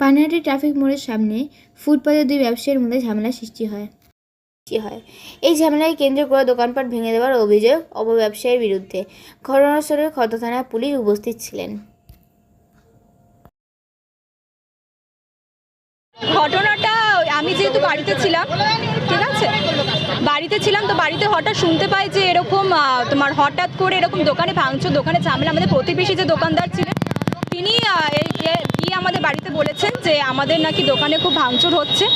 Panihati traffic মোড়ের সামনে ফুটপাতের দুই ব্যবসায়ীর মধ্যে ঝামেলা সৃষ্টি হয়। হয়। এই ঝামেলায় কেন্দ্র করে দোকানপাট ভেঙে দেওয়ার অভিযোগ অপব্যবসায়ীর বিরুদ্ধে। ঘটনাস্থলে ক্ষত থানার পুলিশ উপস্থিত ছিলেন। ঘটনাটা আমি যেহেতু বাড়িতে ছিলাম, ঠিক আছে? বাড়িতে ছিলাম তো বাড়িতে হঠাৎ শুনতে পাই যে এরকম তোমার হঠাৎ করে এরকম দোকানে ভাঙচুর, দোকানে ঝামেলা। আমাদের প্রতিবেশী যে দোকানদার ছিলেন, তিনি আমাদের যে আমাদের নাকি দোকানে খুব ভাঙচুর হচ্ছে।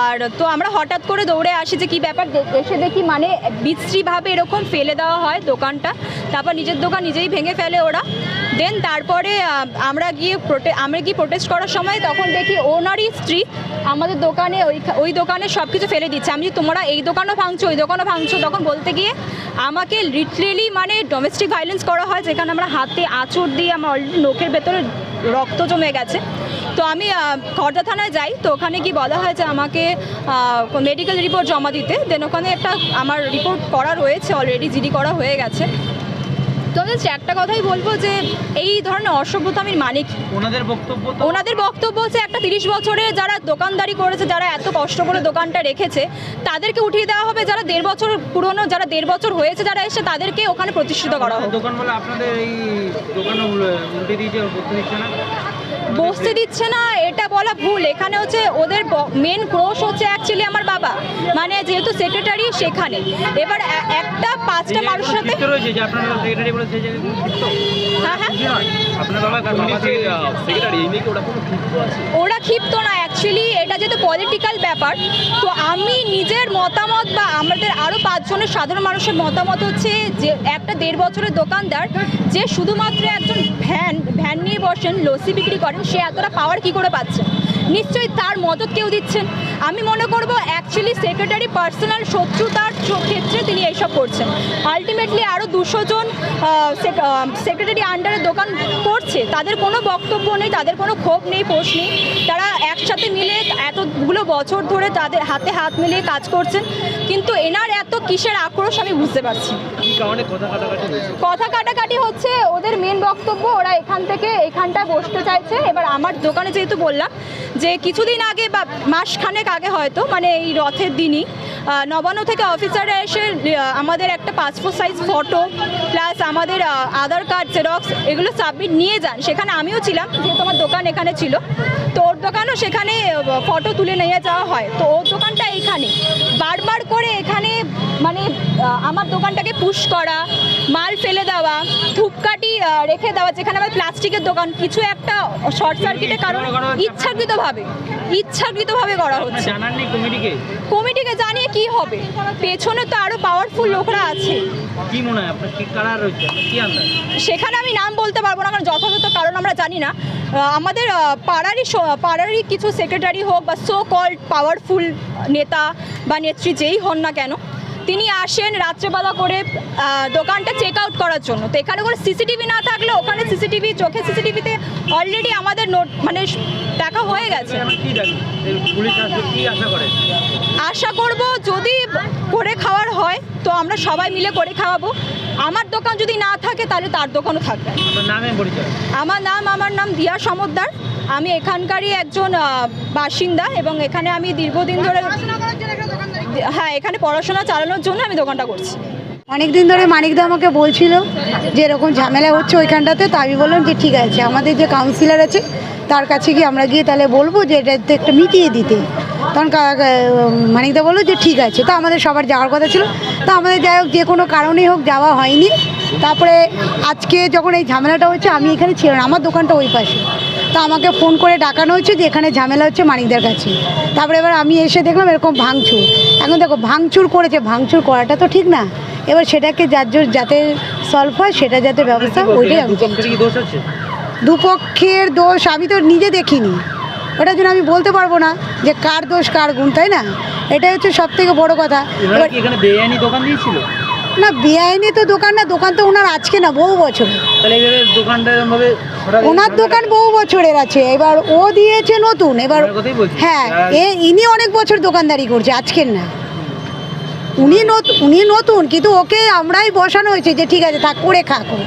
আর তো আমরা হঠাৎ করে দৌড়ে আসি যে কি ব্যাপার এসে দেখি মানে বিশ্রীভাবে এরকম ফেলে দেওয়া হয় দোকানটা। তারপর নিজের দোকান নিজেই ভেঙে ফেলে ওরা। দেন তারপরে আমরা গিয়ে প্রোটে আমরা গিয়ে প্রোটেস্ট করার সময় তখন দেখি ওনারই স্ত্রী আমাদের দোকানে ওই ওই দোকানে সব কিছু ফেলে দিচ্ছে। আমি তোমরা এই দোকানও ভাঙছো, ওই দোকানও ভাঙছো তখন বলতে গিয়ে আমাকে লিটারেলি মানে ডোমেস্টিক ভায়োলেন্স করা হয়, যেখানে আমরা হাতে আঁচড় দিয়ে আমার অলরেডি নোখের ভেতরে রক্ত জমে গেছে। তো আমি খড়দা থানায় যাই তো ওখানে গিয়ে বলা হয় যে আমাকে মেডিকেল রিপোর্ট জমা দিতে। দেন ওখানে একটা আমার রিপোর্ট করা রয়েছে অলরেডি জিডি করা হয়ে গেছে। তো আমি just একটা কথাই বলব যে এই ধরনের অসভ্যতামির মানে কি ওনাদের বক্তব্য ওনাদের বক্তব্য হচ্ছে একটা তিরিশ বছরে যারা দোকানদারি করেছে যারা এত কষ্ট করে দোকানটা রেখেছে তাদেরকে উঠিয়ে দেওয়া হবে যারা দেড় বছর পুরনো যারা দেড় বছর হয়েছে যারা এসে তাদেরকে ওখানে প্রতিষ্ঠিত করা হবে দোকান বলে আপনাদের এই দোকানে উল্টে দিয়েছে বসতে দিচ্ছে না এটা বলা ভুল। এখানে হচ্ছে ওদের মেন ক্রোশ হচ্ছে অ্যাকচুয়ালি আমার বাবা। মানে যেহেতু সেক্রেটারি সেখানে। এবার একটা পাঁচটা মানুষের সাথে হ্যাঁ হ্যাঁ। ওরা ক্ষিপ্ত না অ্যাকচুয়ালি এটা যেহেতু পলিটিক্যাল ব্যাপার তো আমি নিজের মতামত বা আমাদের আরও পাঁচজনের সাধারণ মানুষের মতামত হচ্ছে যে একটা দেড় বছরের দোকানদার যে শুধুমাত্র একজন ভ্যান ভ্যান নিয়ে বসেন লসি বিক্রি করেন, সে এতটা পাওয়ার কি করে পাচ্ছেন নিশ্চয়ই তার মদত কেউ দিচ্ছেন। আমি মনে করব অ্যাকচুয়ালি সেক্রেটারি পার্সোনাল শত্রুতার ক্ষেত্রে তিনি এইসব করছেন। আলটিমেটলি আরও দুশো জন সেক্রেটারি আন্ডারে দোকান করছে। তাদের কোনো বক্তব্য নেই তাদের কোনো ক্ষোভ নেই পোষ নেই। তারা একসাথে মিলে এতগুলো বছর ধরে তাদের হাতে হাত মিলিয়ে কাজ করছেন। কিন্তু এনার এত কিসের আক্রোশ আমি বুঝতে পারছি কথা কাটাকাটি কথা কাটাকাটি হচ্ছে ওদের মেন বক্তব্য ওরা এখান থেকে এখানটা বসতে চাইছে। এবার আমার দোকানে যেহেতু বললাম যে কিছুদিন আগে বা মাসখানেক আগে হয়তো মানে এই রথের দিনই নবান্ন থেকে অফিসাররা এসে আমাদের একটা পাসপোর্ট সাইজ ফটো প্লাস আমাদের আধার কার্ড জেরক্স এগুলো সাবমিট নিয়ে যান। সেখানে আমিও ছিলাম, যেহেতু আমার দোকান এখানে ছিল। তো ওর দোকানও সেখানে ফটো তুলে নিয়ে যাওয়া হয়। তো ওর দোকানটা এইখানে বারবার করে এখানে মানে আমার দোকানটাকে পুশ করা মাল ফেলে দেওয়া ধূপকাঠি রেখে দেওয়া যেখানে আমার প্লাস্টিকের দোকান কিছু একটা শর্ট সার্কিটের কারণে ইচ্ছাকৃতভাবে ইচ্ছাকৃতভাবে করা হচ্ছে। কমিটিকে? জানিয়ে কি হবে? পেছনে তো আরও পাওয়ারফুল লোকরা আছে। কি মনে হয় আপনার? কি কারা রয়েছে? কি আন্দাজ? সেখানে আমি নাম বলতে পারব না কারণ যথাযথ কারণ আমরা জানি না। আমাদের পাড়ারই পাড়ারই কিছু সেক্রেটারি হোক বা সো কল্ড পাওয়ারফুল নেতা বা নেত্রী যেই হন না কেন তিনি আসেন রাত্রেবেলা করে দোকানটা চেক আউট করার জন্য। তো এখানে কোনো সিসিটিভি না থাকলে ওখানে সিসিটিভি চোখে সিসিটিভিতে অলরেডি আমাদের নোট মানে দেখা হয়ে গেছে। এখন কি দাবি এই পুলিশ আসবে কি আশা করে? করব যদি করে খাওয়ার হয় তো আমরা সবাই মিলে করে খাওয়াবো। আমার দোকান যদি না থাকে তাহলে তার দোকানও থাকবে। আপনার নামে পরিচয়? আমার নাম আমার নাম দিয়া সমদ্দার। আমি এখানকারই একজন বাসিন্দা এবং এখানে আমি দীর্ঘদিন ধরে হ্যাঁ এখানে পড়াশোনা চালানোর জন্য আমি দোকানটা করছি। অনেক দিন ধরে মানিকদা আমাকে বলছিল যে এরকম ঝামেলা হচ্ছে ওইখানটাতে, তো আমি বললাম যে ঠিক আছে, আমাদের যে কাউন্সিলর আছে, তার কাছে গিয়ে আমরা গিয়ে তাহলে বলব যে এটা তো একটা মিটিয়ে দিতে। তখন মানিকদা বলল যে ঠিক আছে, তো আমাদের সবার যাওয়ার কথা ছিল। তো আমাদের যাই হোক, যে কোনো কারণেই হোক যাওয়া হয়নি। তারপরে আজকে যখন এই ঝামেলাটা হচ্ছে, আমি এখানে ছিলাম আমার দোকানটা ওই পাশে। তো আমাকে ফোন করে ডাকানো হচ্ছে যে এখানে ঝামেলা হচ্ছে মানিকদের কাছে। তারপরে এবার আমি এসে দেখলাম এরকম ভাঙচুর। এখন দেখো ভাঙচুর করেছে ভাঙচুর করাটা তো ঠিক না। এবার সেটাকে যার জোর যাতে সলভ হয় সেটা যাতে ব্যবস্থা ওইটাই আমি দুপক্ষের দোষ আমি তো নিজে দেখিনি। ওটার জন্য আমি বলতে পারব না যে কার দোষ কার গুণ তাই না? এটাই হচ্ছে সব থেকে বড় কথা। এবার এখানে দোকান দিয়েছিল? না বেআইনি তো দোকান না দোকান তো ওনার আজকে না বহু বছর তাহলে এইভাবে দোকানটা এরকমভাবে ওনার দোকান বহু বছরের আছে এবার ও দিয়েছে নতুন এবার। হ্যাঁ এ ইনি অনেক বছর দোকানদারি করছে আজকের না উনি নতুন উনি নতুন কিন্তু ওকে আমরাই বসানো হয়েছে যে ঠিক আছে থাক করে খাক। করে।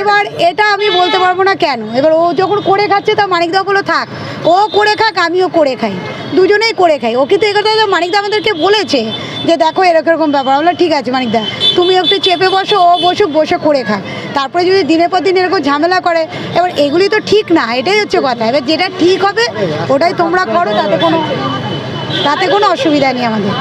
এবার এটা আমি বলতে পারব না কেন। এবার ও যখন করে খাচ্ছে তা মানিকদা বলো থাক ও করে খাক আমিও করে খাই। দুজনেই করে খাই। ও কিন্তু কথা মানিকদা আমাদেরকে বলেছে যে দেখো এরকম এরকম ব্যাপার। বলল ঠিক আছে মানিকদা তুমি একটু চেপে বসো ও বসুক বসে করে খাক। তারপরে যদি দিনের পর দিন এরকম ঝামেলা করে এবার এগুলি তো ঠিক না এটাই হচ্ছে কথা। এবার যেটা ঠিক হবে ওটাই তোমরা করো তাতে কোনো তাতে কোনো অসুবিধা নেই আমাদের।